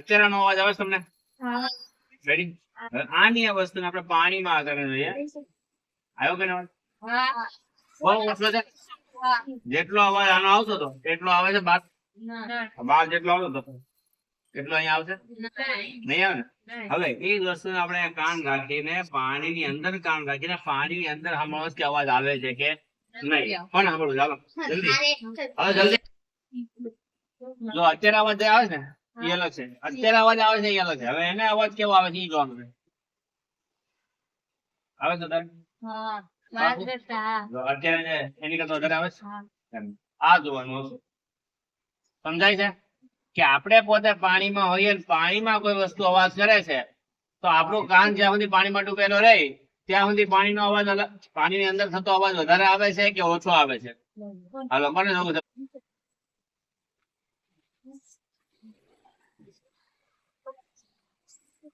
અત્યારનો અવાજ આવે છે તમને. રેડી આની આ વસ્તુને આપણે પાણીમાં આધારે જોઈએ આવ્યો કે અવાજ? જેટલો અવાજ આનો આવતો હતો એટલો આવે છે બાર? ના. બાર જેટલો આવતો હતો. એટલો અહીંયા આવશે? નહીં. આવે ને? હવે એ વસ્તુ વસ્તુને આપણે કાન રાખીને પાણીની અંદર કાન રાખીને પાણીની અંદર સાંભળવા કે અવાજ આવે છે કે નહીં. પણ સાંભળવું ચાલો જલ્દી. હવે જલ્દી. જો અત્યારે અવાજ આવે છે ને એ છે. અત્યારે અવાજ આવે છે એ છે. હવે એને અવાજ કેવો આવે છે એ જોવાનું છે આવે છે અત્યારે એની કરતા વધારે આવે છે? આ જોવાનું. સમજાય છે? કે આપણે પોતે પાણીમાં હોઈએ પાણીમાં કોઈ વસ્તુ અવાજ કરે છે તો આપણું કાન જ્યાં સુધી પાણીમાં ડૂબેલો રહે ત્યાં સુધી પાણીનો અવાજ પાણીની અંદર થતો અવાજ વધારે આવે છે કે ઓછો આવે છે? હાલો મને જોવું છે વધારે આવે ને? કોણ આવું? સાહેબ,